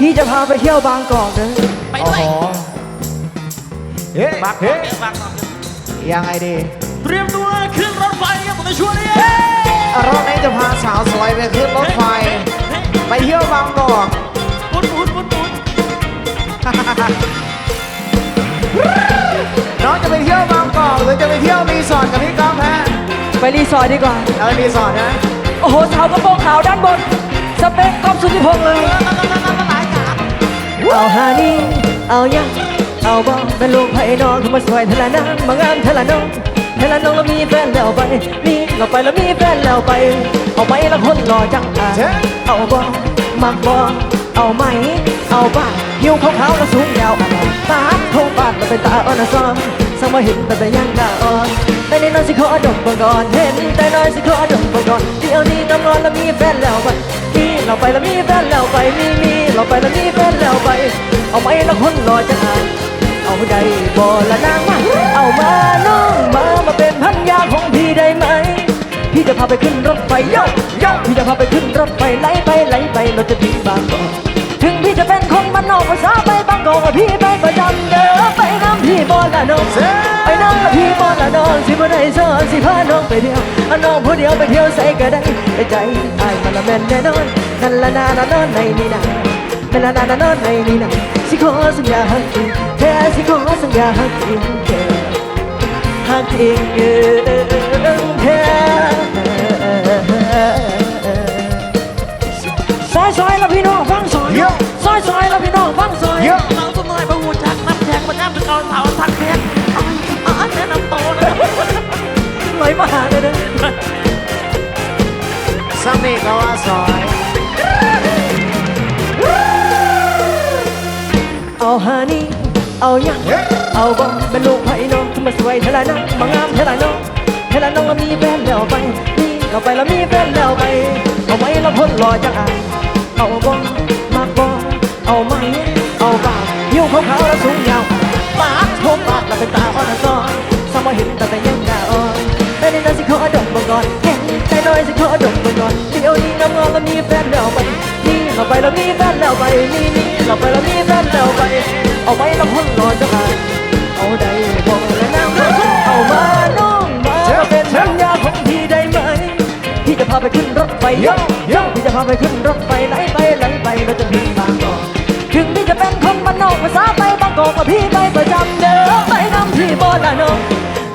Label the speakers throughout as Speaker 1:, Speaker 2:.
Speaker 1: พี่จะพาไปเที่ยวบางกอกเด้อ
Speaker 2: ไปด้วย
Speaker 3: โอ้โหเฮ้ย
Speaker 2: บางกอ
Speaker 3: เฮ้
Speaker 2: ก
Speaker 3: ย
Speaker 2: เยอะบางกอกเยอะ
Speaker 3: ยังไงดี
Speaker 2: เตรียมตัวขึ้นรถไฟครับผมในช่วงนี้
Speaker 3: รอบนี้จะพาสาวสวยไปขึ้นรถไฟ ไปเที่ยวบางกอก
Speaker 2: หมุนหมุนหมุนหมุน
Speaker 3: น้องจะไปเที่ยวบางกอกหรือจะไปเที่ยวรีสอร์ทกับพี่ก๊อฟฮะ
Speaker 1: ไปรีสอร์ทดีกว่า
Speaker 3: เอาไปรีสอร์ทนะ
Speaker 1: โอ้โหสาวกระโปรงขาวด้านบน สเปคก๊อฟสุทธิพงษ์เลย เอาฮานี่เอายังเอาบอเป็นลูกไผ่น้องคือมาสวยเทละนางมางามเทละน้องเทละน้องแล้วมีแฟนแล้วไปมีเราไปแล้วมีแฟนแล้วไป เอาไหมแล้วคนรอจังอะเอาบอมักบอเอาไหม เอาบ้าหิวขาวๆแล้วสูงยาวอะตาโทงบาดแล้วเป็นตาอ่อนซ้อมสังมาเห็นแต่แต่ยังตาอ่อนแต่ในน้อยสิขอดมบังก่อนเห็นแต่น้อยสิขอดมบังก่อนเดี๋ยวนี้น้ำร้อนแล้วมีแฟนแล้วไปมี เราไปแล้วมีแฟนแล้วไปมีมีเราไปแล้วมีแฟนแล้วไป เอาไหมแล้วคนรอจะอ่านเอาใดบ่ละนางมาเอามาน้องมามาเป็นพันยาของพี่ได้ไหม พี่จะพาไปขึ้นรถไฟย่โย่พี่จะพาไปขึ้นรถไฟไหลไปไหลไปเราจะถึงบางกอกถึงพี่จะเป็นคนบ้านนอกภาษาไปบางกอกพี่ไปประจำเด้อไปน้ำพี่บอละน้องไป บอละน้องสิบ่ได้สอนสิพาน้องไปเที่ยวเอาน้องผู้เดียวไปเที่ยวใส่ก็ได้ไปใจอายมันละแม่นแน่นอนนั่นละนาละนอนในนี่นะนั่นละนาละนอนในนี่นะสิขอสัญญาหักจริงแค่สิขอสัญญาหักจริงแค่หากทิ้งยืนแค่ซอยซอยล้วพี่น้องฟังซอยซอยซอยล้วพี่น้องฟังซอย
Speaker 2: มา
Speaker 1: หาเลยนะ
Speaker 3: ซัมนี่ก็ว่าซอย
Speaker 1: เอาฮานี่ เอายังเอาบอเป็นลูกไผ่น้องมาสวยเท่าไรนะมางามเท่าไรน้องเท่าไรน้องเรามีแฟนแล้วไปนี่เราไปแล้วมีแฟนแล้วไป เอาไว้เราพ้นรอจังอะเอาบอมากบอเอาไหมเอาบ้าหิวขาวๆแล้วสูงยาวปากโทมปากแล้วเป็นตาอ่อนซ้อนสมอเห็นแต่แต่ยังหน้าอ่อนแต่ ในนั้นสิขอดมบังก่อนเห็นแต่น้อยสิขอดมบังก่อนเดี๋ยวนี้น้ำงอนแล้วมีแฟนแล้วไปนี่เราไปแล้วมีแฟนแล้วไปนี่นี่เราไปแล้วมีแฟนแล้วไป เอาไว้แล้วพ้นรอจังอะเอาได้บอกแล้วนะเอามาน้องมาเป็นสัญญาของพี่ได้ไหมพี่จะพาไปขึ้นรถไฟย่โย่พี่จะพาไปขึ้นรถไฟไหลไปไหลไปเราจะถึงบางกอกถึงพี่จะเป็นคนบ้านนอกภาษาไปบางกอกกับพี่ไปประจำเด้อไปน้ำพี่บ่อละน้อง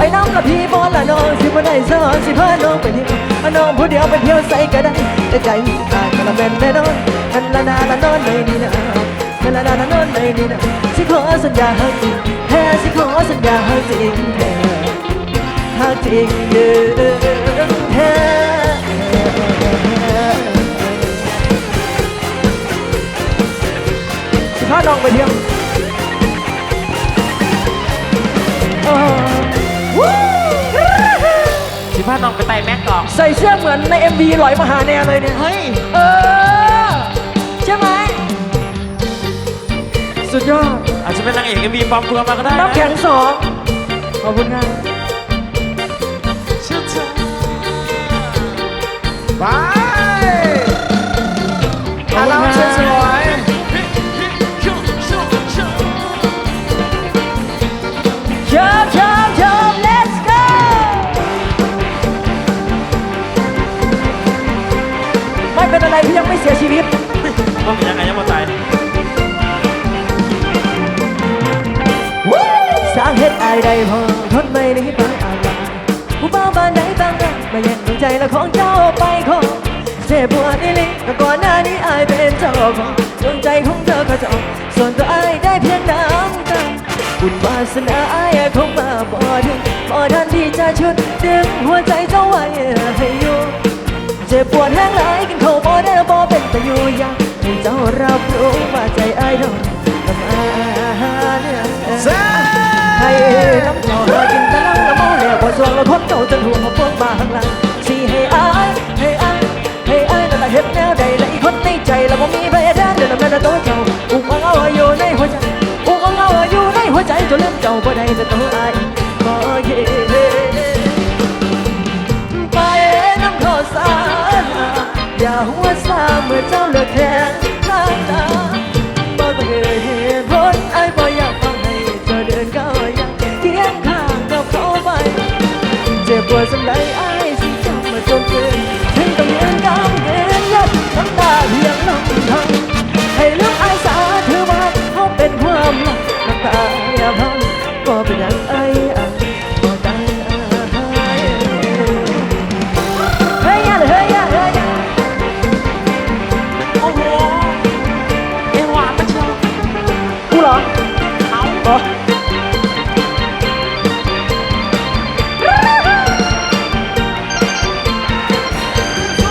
Speaker 1: ไอ้น้ำกับพี่บอละน้องสิบ่ได้ซอนสิพาน้องไปเที่ยวพาน้องผู้เดียวไปเที่ยวใส่ก็ได้แต่ใจอายก็ละเป็นแน่นอนนั่นละนาละนอนในนี่นะนั่นละนาละนอนในนี่นะสิขอสัญญาให้จริงแท้สิขอสัญญาให้จริงแท้หากจริงเด้อ
Speaker 2: มือ
Speaker 1: นใน MV หลอยมาหาแนวเลยเนี่ย
Speaker 2: เฮ้ย
Speaker 1: เออ ใช่ไหม สุดยอด
Speaker 2: อาจจะเป็นนางเอกเอ็มวีปลอมตัวมาก็ได้นะ
Speaker 1: น้ำแข็งสองขอบคุณครับ
Speaker 2: เชื่อเถอะ
Speaker 3: ไป
Speaker 1: บปวดอีหลิก็ก่อนหน้านี้อายเป็นเจ้าของดวงใจของเธอก็จองส่วนตัวอายได้เพียงน้ำตาบุญวาสนาอายคงมาบ่ถึงบ่ทันที่จะชุดดึงหัวใจเจ้าไว้ให้อยู่เจ็บปวดแห้งหลายกินข้าวบ่ได้บ่เป็นแต่อยู่อยากให้เจ้ารับรู้ว่าใจอายโดนทำอาหาร
Speaker 3: เซ่
Speaker 1: ให้น้ำเจ้าหากินแต่ลังละเมาแล้วพอสวงแล้วคนเจ้าจนหัวมาพวกมาข้างหลัง ใจแล้วบ่มีใครแทนเดี๋ยวนั้นแม่ละตัวเจ้าอุ้งเอาเอาอยู่ในหัวใจอุ้งเอาเอาอยู่ในหัวใจจนลืมเจ้าบ่ได้แต่ตัวอายบ่เย่ไปน้ำขอสารอย่าหัวซาเมื่อเจ้าเลิกแข่งข้าง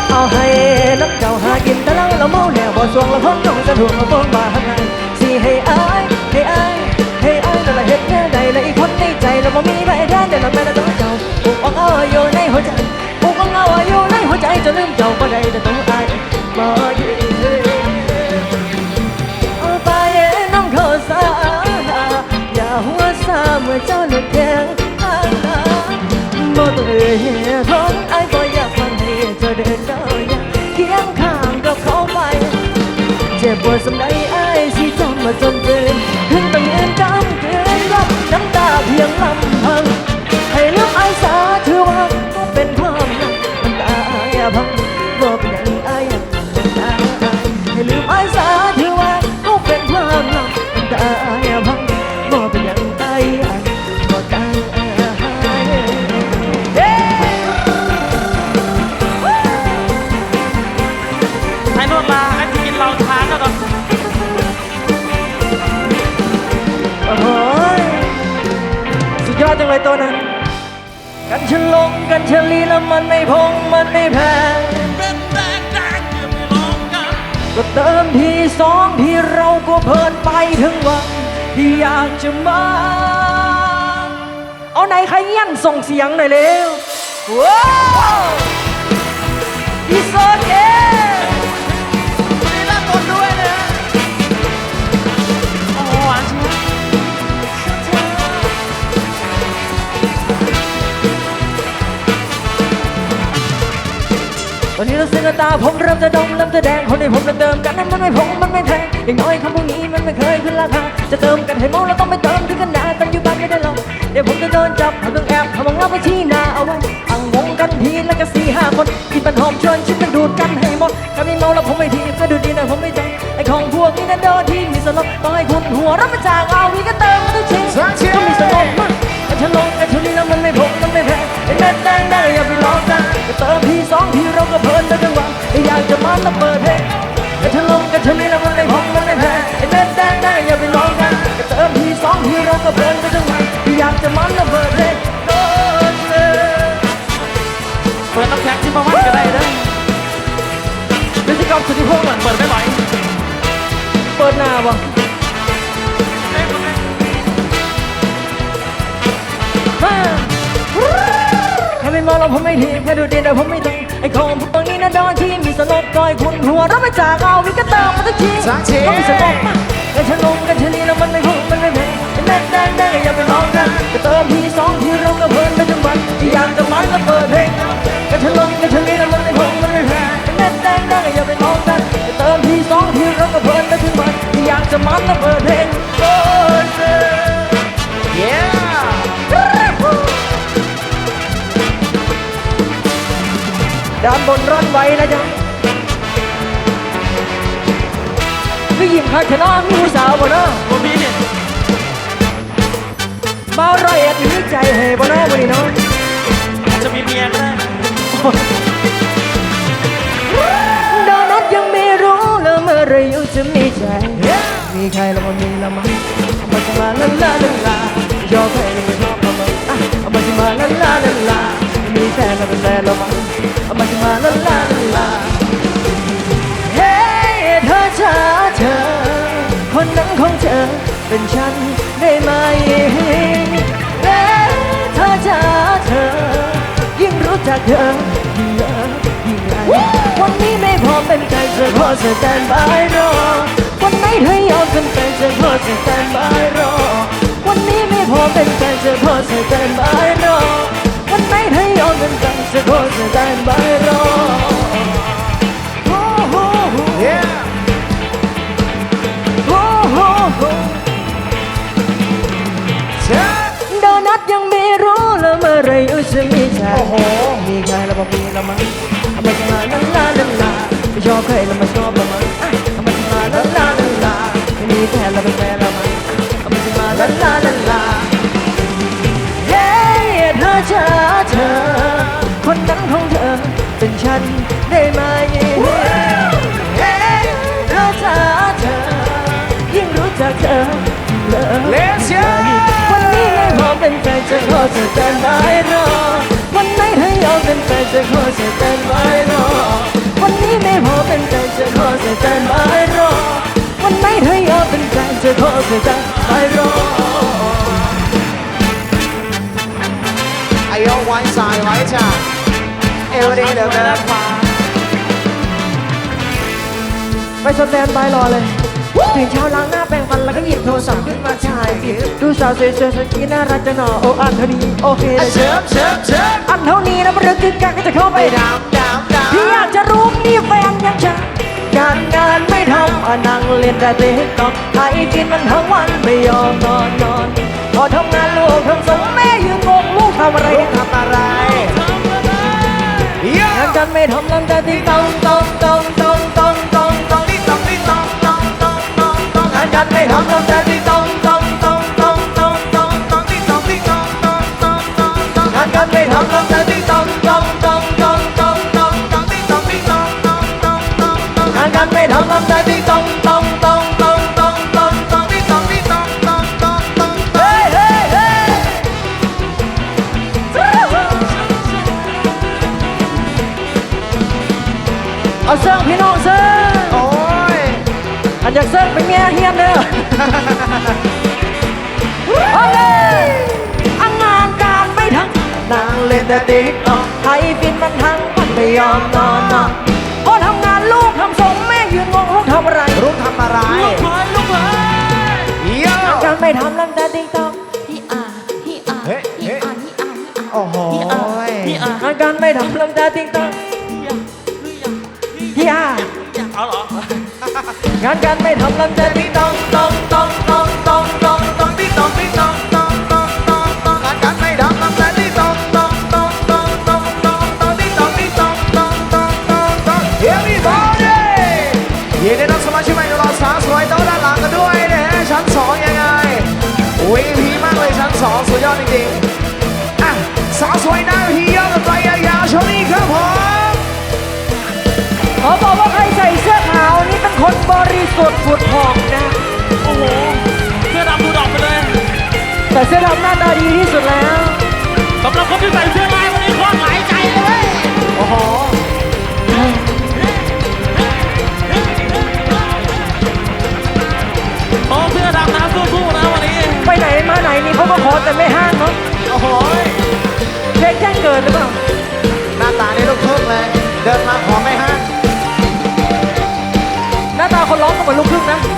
Speaker 1: เอาให้น้ำเจ้าหากินแต่เราเราเมาแล้วบ่สวงราพ้นจงสะดวกเละพ้นมาทางไงสิให้อ้ยให้อ้ยให้อายแต่ละเหตุแน่ใดและอีกคนในใจเราบ่มีใบแทนแต่เราแม่ละต้องเจ้าปลุกเอาเอาอยู่ในหัวใจปลุกเอาเอาอยู่ในหัวใจจนลืมเจ้าก็ได้แต่ต้องอายบ่อยู่ไปน้ำเขาสาอย่าหัวซาเมื่อเจ้าหลุดแท้ ว่าสำใดไอ้สิจำมาจนเกิน ก็เติม
Speaker 2: ที
Speaker 1: สองที่เราก็เพลินไปถึงวันที่อยากจะมา เอาไหนใครเงี้ยนส่งเสียงหน่อยเร็วว้าวอีโซเก ตอนนี้เรู้สึกว่าตาผมเริ่มจะดำเริ่มจะแดงคนให้ผมจะเติมกันนั้นมันไม่พงมันไม่แพงอย่างน้อยคำพวกนี้มันไม่เคยขึ้นราคาจะเติมกันให้เมาแล้วต้องไปเติมถึงขนาดตอนอยู่บ้านไม่ได้หรอกเดี๋ยวผมจะโดนจับหาเรื่องแอบทำมองเราไปชี้หน้าเอาไว้ตั้งวงกันทีแล้วก็สี่ห้าคนกินปันหอมชวนชิมกันดูดกันให้หมดถ้ามีเมาแล้วผมไม่ทีก็ดูดีนะผมไม่ใจไอของพวกนี้นั่นโดนที่มีสลบต้องให้คุณหัวรับมาจากเอาวีก็เติม เราก็เพลินไปทั้งวันอยากจะมันแล้วเปิดเพลงแต่ฉันลงแต่ชุดนี้แล้วมันไม่พงมันไม่แพงไอ้แม่แดงได้อย่าไปลองกันก็เติมทีสองทีเราก็เพลินไปทั้งวันอยากจะมันแล้วเปิดเพลงโดนเลย
Speaker 2: เปิดน้ำแข็งที่มาวัดก็ได้เด้อ
Speaker 1: พฤติกรรมสุดที่พงษ์อะ
Speaker 2: เปิดไม่ไหว
Speaker 1: เปิดหน้าวะ ผมไม่ทีแค่ดูดีแต่ผมไม่ต้องไอ้ของพวกนี้นะดอนที่มีสลบก้อยคุณหัวราไม่จากเอาวิกเติมมาทุกที
Speaker 3: สักที
Speaker 1: ก็มีสลบมากแต่ฉันลงกันชนีแล้วมันไม่พุ่งมันไม่แพงไอ้แม่แดงแดงอย่าไปลองกันก็เติมทีสองทีเราก็เพลินไปทั้งวันอยากจะมันแล้วเปิดเพลงก็ฉันลงกันชนีแล้วมันไม่พุ่งมันไม่แพงไอ้แม่แดงแดงอย่าไปลองกันก็เติมทีสองทีเราก็เพลินไปทั้งวันอยากจะมันแล้วเปิดเพลง ด้านบนร่อนไว้นะจ๊ะก็ยิ้มคักชนะมีผู้สาวบ่เนาะ
Speaker 2: โอ้พี่เนี่ย
Speaker 1: บ่าวร้อยเอ็ดมีใจให้บ่เนาะบ่นี่เนาะ
Speaker 2: จะมีเมียก็ได้
Speaker 1: โดนัทยังไม่รู้เลยเมื่อไรอยู่จะมีใจ มีใครแล้วมันมีละมั้งเอามาสิมาลาลาลาลายอมให้เลยไม่ชอบละมั้งอะเอามาสิมาลาลาลาลามีแฟนแล้วเป็นแฟนละมั้ง เอามาสิมาลาลาลาเฮ้เธอช้าเธอ คนนั้นของเธอเป็นฉันได้ไหมเฮ้เธอช้าเธอ ยิ่งรู้จักเธอยิ่งเลิกยิ่งไรวันนี้ไม่พอเป็นใจจะขอสแตนบายรอวันไหนเธอยอมเป็นใจจะขอสแตนบายรอวันนี้ไม่พอเป็นใจจะขอสแตนบายรอ เธอยอมเป็นจะขอสแตนบายรอโอ้โห
Speaker 3: Yeah
Speaker 1: โอ้โห
Speaker 3: เชิญ
Speaker 1: โดนัทยังไม่รู้เลยเมื่อไรอยู่จะมีใจ
Speaker 3: โอ้โห
Speaker 1: มีใครแล้วบอกมีละมั้งเอามาจะมาลาลาลาลาไม่ชอบใครแล้วมาชอบละมั้งเอามาจะมาลาลาลาลาไม่มีแฟนแล้วเป็นแฟนละมั้งเอามาจะมาลาลาลาลา ฉันได้ไหมเฮ้เธอจ้าเธอ ยิ่งรู้จักเธอเลิก
Speaker 3: Let's go
Speaker 1: วันนี้ไม่พอมเป็นแฟนจะขอสแตนบายรอ วันไหนเธอยอมเป็นแฟนจะขอสแตนบายรอ วันนี้ไม่พอเป็นแฟนจะขอสใจไม่รอ วันไหนเธอยอมเป็นแฟนจะขอเสียใจไม่รอ
Speaker 3: เอวดีเหลือเกิน
Speaker 1: ไปสแตนบายรอเลยตื่นเช้าล้างหน้าแปรงฟันแล้วก็หยิบโทรศัพท์ขึ้นมาถ่ายคลิปดูสาวสวยๆสกีน่ารักจังหนอโอ้อันเท่านี้โอเคเลย
Speaker 3: เชิบเชิบเชิบ
Speaker 1: อันเท่านี้นะมันเรื่องคือการก็จะเข้าไป
Speaker 3: ไป
Speaker 1: ดา
Speaker 3: ดำดำดำ
Speaker 1: พี่อยากจะรู้นี่แฟนยังฉันการงานไม่ทำอะนั่งเล่นแต่ติ๊กต็อกไอจีนมันทั้งวันไม่ยอมนอนนอนพอทำงานลูกทำสงแม่ยืนงงลูกทำอะไร
Speaker 3: ท
Speaker 1: กันไม่ทำลำแต่ติ๊กต้องต้องต้องต้องต้องต้องต้อง
Speaker 3: ติ๊กต๊อ
Speaker 1: งติ๊กต๊องต้องต้องต้องต๊องานกันไม่ทำลำแต่ติ๊กต้องต้องต้องต้องต้องต้อง
Speaker 3: ต๊องติ๊กต๊องติ๊กต๊องต้องต้องต้อกต๊อก
Speaker 1: งานกันไม่ทำลำ พี่น้องเสื้อ
Speaker 3: โอ้ย
Speaker 1: อันจากเสื้อเป็นเมียเฮียนเด้อเอาเลยอังงานการไม่ทั้งนางเล่นแต่ติ๊กต็อกไทยฟินมันทั้งวันไม่ยอมนอนนอนพอทำงานลูกทำส่งแม่ยืนงงลูกทำอะไร
Speaker 3: ลูกทำอะไร
Speaker 2: ลูกเอ้ยลูกเอ้ย
Speaker 3: เยอะ
Speaker 1: งานการไม่ทำลำแต่ติ๊กต็อก
Speaker 2: ฮีอาฮีอา
Speaker 3: เฮ้ย
Speaker 2: ฮี
Speaker 3: เฮ้ย
Speaker 2: อาฮีอาฮีอา
Speaker 3: โอ้โห
Speaker 2: ฮีอาฮีอางา
Speaker 1: นการไม่ทำลำแต่ติ๊กต็อก
Speaker 2: ฮีอาฮีอา
Speaker 1: เฮีย
Speaker 2: เอาเหรอ
Speaker 1: งานการไม่ทำลำแต่ติ๊กต็อกต้องต้องต้องต้องต้อง
Speaker 3: ต๊อกติ๊กต๊อกติ๊กต๊อกต๊อกต๊อกต๊อกต๊อกงานกันไม่ทำลำแต่ติ๊กต๊อกต๊อกต๊อกต๊อกต๊อกต๊อกต๊อกติ๊กต๊อกติ๊กต๊อกต๊อกต๊อกต๊อกต๊อก Everybody ยินดีต้อนรับสมาชิกใหม่ของเราสาวสวยโต๊ะด้านหลังกันด้วยนะฮะชั้นสองยังไง VIP มากเลยชั้นสองสุดยอดจริงๆอะสาวสวยหน้าที่ สดผุ
Speaker 1: ดผ่องนะ
Speaker 2: โอ้โห เสื้อดำดูดอกไปเลย
Speaker 1: แต่เสื้อดำหน้าตาดีที่สุดแล้ว
Speaker 2: สำหรับคนที่ใส่เสื้อลาวันนี้โคตรหลายใจเลยเว้ย
Speaker 3: โอ้โห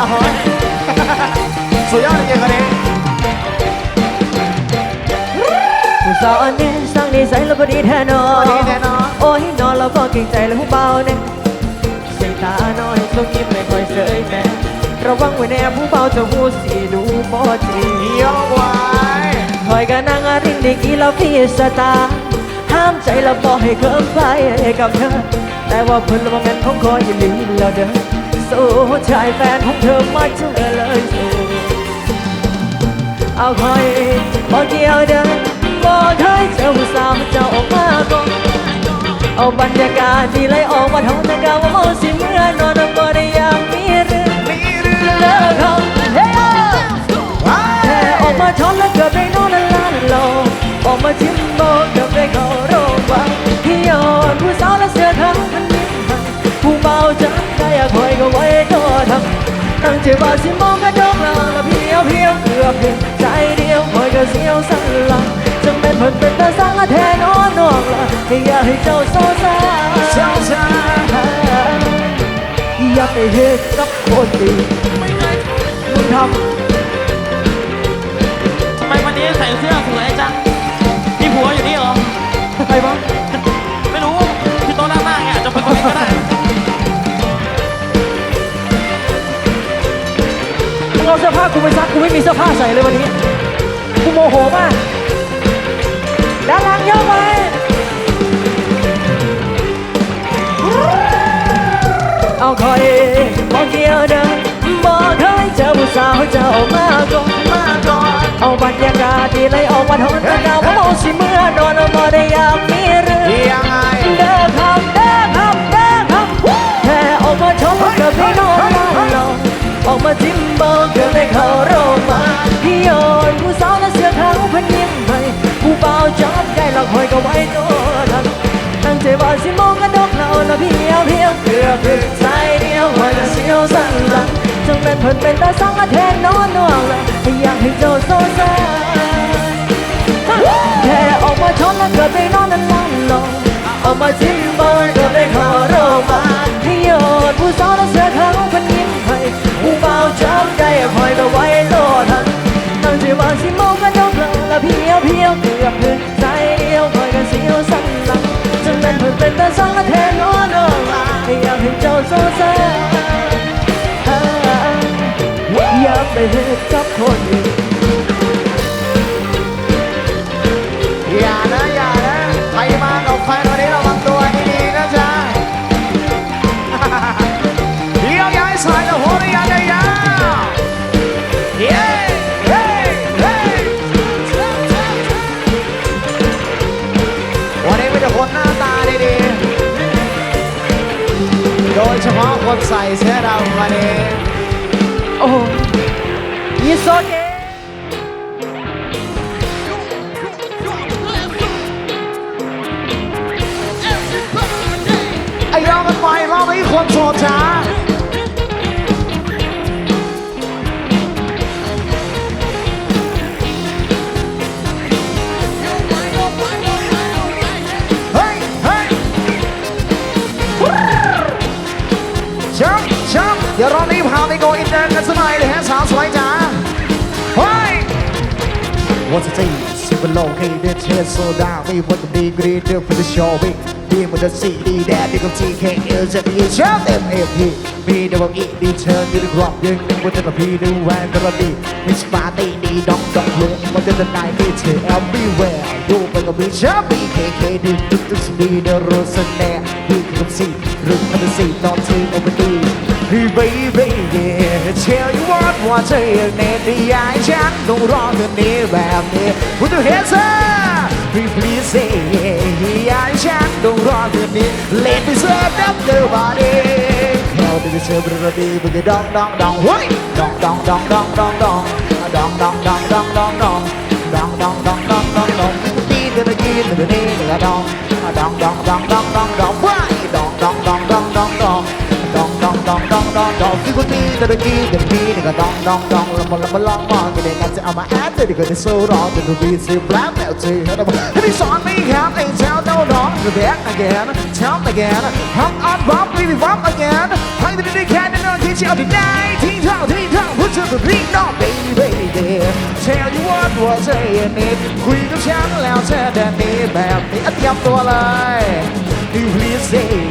Speaker 2: โอ้
Speaker 3: โหสุดยอดจริงคนนี้
Speaker 1: ผู้สาวอันนี้สร้างนิสัยแล้วพอดีแท้นอ
Speaker 3: วันนี้แน่นอน
Speaker 1: โอ้ยนอนแล้วก็เก่งใจแล้วผู้เบาเนี่ยสียตาน้อยต้องยิ้มไม่ค่อยเสยแม่ระวังไว้แน่ผู้เบาจะหูสีดูบ่จริง
Speaker 3: ยกไว้
Speaker 1: คอยกันนางอารินดีกีแล้วพี่สตาร์ห้ามใจแล้วบอกให้เคลิ้มไปกับเธอ แต่ว่าเพิ่นละมันของคอยอย่าลืมแล้วเด้อ สู้ชายแฟนของเธอไม่เจอเลยสู้เอาคอยบอกเดียวเด้อบอกเคยเจอผู้สาวเจ้าออกมาก่อนเอาบรรยากาศที่ไหลออกมาท้องต่กาว่าเมาสิเมื่อนอนบ่ได้อยากมีเรื่อง
Speaker 3: มีเรื่อง
Speaker 1: เลิกเขาเฮ้ยแค่ออกมาช้อนแล้วเกือบได้นอนละลาละโลออกมาจิ้มโบเกือบได้เขาโรงพยาบาลพี่ยอดผู้สาวและเสื้อขาวพัน อยากคอยก็ไว้ตัวทำตั้งใจว่าสิมองกระจกแล้วละเพียวเพียวเกือบถึงใจเดียวคอยก็เสียวสั่นหลังจังเป็นเพิ่นเป็นตาสังแทนนอนนอกละอยากให้เจ้าโซซา
Speaker 3: เจ้าชา
Speaker 1: อยากไปเฮ็ดกับคนดี
Speaker 2: ไม่เคย
Speaker 1: มึงทำ
Speaker 2: ทำไมวันนี้ใส่เสื้อสวยจังมีผัวอยู่นี่เหรอ
Speaker 1: ใครวะ
Speaker 2: ไม่รู้ที่โต๊ะด้านหน้าไงอาจจะเป็นคนนี้ก็ได้
Speaker 1: อาเสื้อผ้ากูไปซักกูไม่มีเสื้อผ้าใส่เลยวันนี้กูโมโหมากด้านหลังเยอะไปเอาคอยบอกเดียวเดินบอกเคยเจอผู้สาวเจ้ามาก่อน
Speaker 3: มาก่อน
Speaker 1: เอาบรรยากาศที่ไหลออกมาทนตะกาวว่าเมาสิเมื่อนอนบ่ได้อยากมีเรื่อง
Speaker 3: ยังไง
Speaker 1: เด้อาจิ้มเบอร์เกือบได้เข้าโรงพยาพี่โยนผู้สาวและเสื้อขาวเพันยิ้มให้ผู้เบาจอบใกล้ละคอยก็ไว้ตัวทันตั้งใจว่าสิมองกระดกเราละเพียวเพียวเกือบถึงใจเดียวว่าจะสั่นหลังจังเป็นเพิ่นเป็นตาสังอาแทนนอนน่วงละอยากให้เจ้าโซซาแค่ออกมาชนแล้วเกิดไปนอนนั้นลำลงออกมาจิ้มเบอยเกิดไปขอโรมาให้ยอดผู้สาวแล้วเสื้อขาวเพันยิ้มให้ ผู้เบาช้ำใจคอยมาไว้โลทันตั้งใจว่าสิมองกันยกหลังละเพียวเพียวเกือบถึงใจเดียวคอยกันเสียวสั่นหลังจนเป็นเพิ่นเป็นตาสองอาแทนนอนน่วงละอยากเห้เจ้าโซซาอย่าไปเฮ็ดกับคนอื่น
Speaker 3: His head out. Oh, you saw it. Eh? What's the thing? Super low, hey, the chest so down. We want the big green up for the show. We be with the CD that you can see can't use it. You show them if he me the one eat the turn to the crop. You can with the P the one the B. Miss Party, the dog dog look. But the night it's everywhere. You make a bitch up, BKK, the the CD, the rose and there. You can see, look at the sea, not see over the. Hey baby, yeah, tell you what, what's in the eye, chat, no wrong the bad, with the heads up. Please say, yeah, I chat, no wrong the let me serve up the body. Did it serve the with the dong dong dong, what? Dong dong dong dong dong dong, dong dong dong dong dong dong, dong dong dong dong dong dong, the dee to the dee to the dong, dong dong dong dong dong dong, why? Dong ดองดองดองที่กูตีแต่ตะกี้แต่พี่นี่ก็ดองดองดองล้วมันล้วมันร้องมองกันเด็กกันจะเอามาแอดเด็กก็จะสู้ร้องจนดูบีซีแล็คแมวจีให้เราให้พี่สอนไม่ครับไอ้เจ้าเต้าน้องจะแบก again เช้า again ฮักออนบ๊อบบีบีบ๊อบ again ให้ที่ได้แค่นั้นที่เชี่ยวที่ได้ที่เท่าที่เท่าพูดถึงตัวพี่น้อง baby dear tell you what was in it คุยกับฉันแล้วเธอเดินนี้แบบนี้เตรียมตัวเลย you please say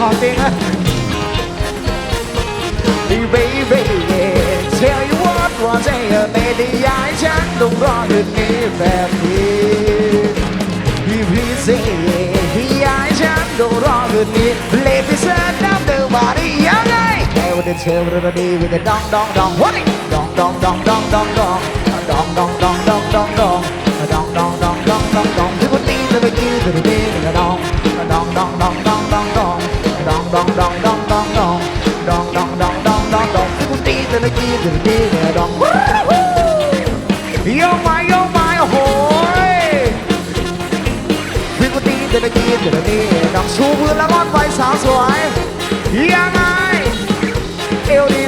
Speaker 3: ของจริงนะ Hey baby tell you what ว่าใจในนิยายฉันต้องรอคืนนี้แบบนี้พี่พี่เซ่พี่ยายฉันต้องรอคืนนี้ Let me set up the body ยังไงแค่วันเดินเชื่อวันดีวิกันดองดองดองเดีดึงดีเนี่ยดองโยกมาโยกมาโอ้โหวิ่งกูดีเดินดีเดินดีดองชูพื้นแล้วก็ไฟสาวสวยยังไงเอวดี